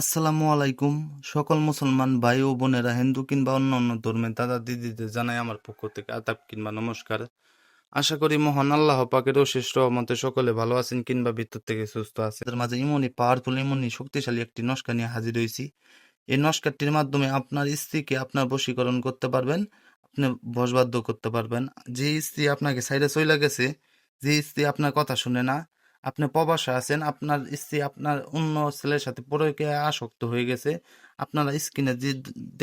আসসালামু আলাইকুম। সকল মুসলমান ভাই ও বোনেরা হিন্দু কিংবা অন্য অন্য ধর্মের দাদা দিদিদের জানাই আমার পক্ষ থেকে আদাব কিংবা নমস্কার। আশা করি মহান আল্লাহ পাকের অশেষ রহমতে সকলে ভালো আছেন কিংবা ভিতর থেকে সুস্থ আছেন। এর মাঝে ইমনি পাওয়ারফুল ইমনি শক্তিশালী একটি নস্কা নিয়ে হাজির হয়েছি। এই নস্কারটির মাধ্যমে আপনার স্ত্রীকে আপনার বশীকরণ করতে পারবেন, আপনি বশবাদ্য করতে পারবেন। যে স্ত্রী আপনাকে সাইডে চইলা গেছে, যে স্ত্রী আপনার কথা শুনে না আপনি প্রবাসে আছেন, আপনার স্ত্রী, আপনার অন্য ছেলের সাথে পরকে আসক্ত হয়ে গেছে। আপনারা স্ক্রিনে যে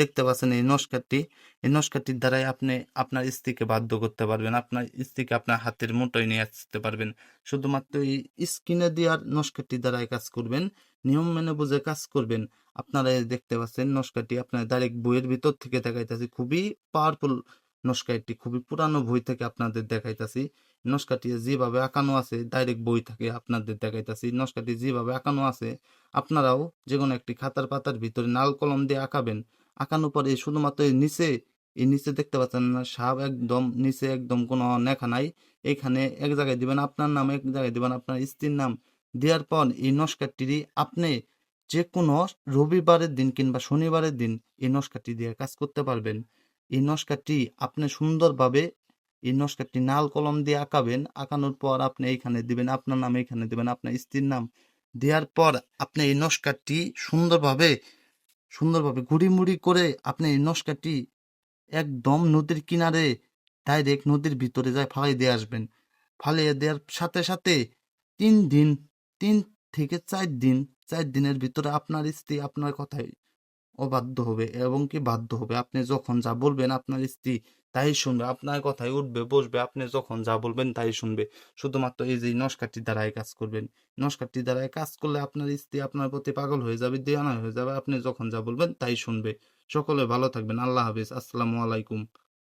দেখতে পাচ্ছেন এই নস্কারটি, এই নস্কারটির দ্বারাই আপনি আপনার স্ত্রীকে বাধ্য করতে পারবেন, আপনার স্ত্রীকে আপনার হাতের মুঠোয় নিয়ে আসতে পারবেন। শুধুমাত্র এই স্ক্রিনে দেওয়ার নস্কারটি দ্বারাই কাজ করবেন, নিয়ম মেনে বুঝে কাজ করবেন। আপনারা দেখতে পাচ্ছেন নস্কারটি আপনার ডাইরেক্ট বইয়ের ভিতর থেকে দেখাইতেছে, খুবই পাওয়ারফুল নস্কারটি খুবই পুরানো বই থেকে আপনাদের দেখাইতেছি। নস্কাটি যেভাবে আঁকানো আছে ডাইরেক্ট বই থেকে আপনাদের দেখাইতেছি। নস্কাটি যেভাবে আঁকানো আছে, আপনারাও যে কোনো একটি খাতার পাতার ভিতরে নাল কলম দিয়ে আঁকাবেন। আঁকানোর পরে শুধুমাত্র নিচে, এই নিচে দেখতে পাচ্ছেন না, সাপ একদম নিচে একদম কোনো লেখা নাই। এখানে এক জায়গায় দিবেন আপনার নাম, এক জায়গায় দিবেন আপনার স্ত্রীর নাম। দেওয়ার পর এই নস্কারটি আপনি যে কোনো রবিবারের দিন কিংবা শনিবারের দিন এই নস্কারটি দিয়ে কাজ করতে পারবেন। এই নস্কারটি আপনি সুন্দরভাবে এই নস্কারটি নাল কলম দিয়ে আঁকাবেন। আঁকানোর পর আপনি এইখানে দিবেন, আপনার নাম এইখানে দিবেন, আপনার স্ত্রীর নাম। দেওয়ার পর আপনি এই নস্কারটি সুন্দরভাবে সুন্দরভাবে গুড়িমুড়ি করে আপনি এই নস্কারটি একদম নদীর কিনারে ডাইরেক্ট নদীর ভিতরে যায় ফালাই দিয়ে আসবেন। ফালিয়ে দেওয়ার সাথে সাথে তিন দিন, তিন থেকে চার দিন, চার দিনের ভিতরে আপনার স্ত্রী আপনার কথায় অবাধ্য হবে এবং কি বাধ্য হবে? আপনি যখন যা বলবেন আপনার স্ত্রী তাই শুনবে, আপনার কথাই উঠবে, বসবে, আপনি যখন যা বলবেন তাই শুনবে। শুধুমাত্র এই যে নস্কারটি দ্বারাই কাজ করবেন। নস্কারটি দ্বারাই কাজ করলে আপনার স্ত্রী আপনার প্রতি পাগল হয়ে যাবে দেওয়ানা হয়ে যাবে, আপনি যখন যা বলবেন তাই শুনবে। সকলে ভালো থাকবেন, আল্লাহ হাফিজ, আসসালামু আলাইকুম।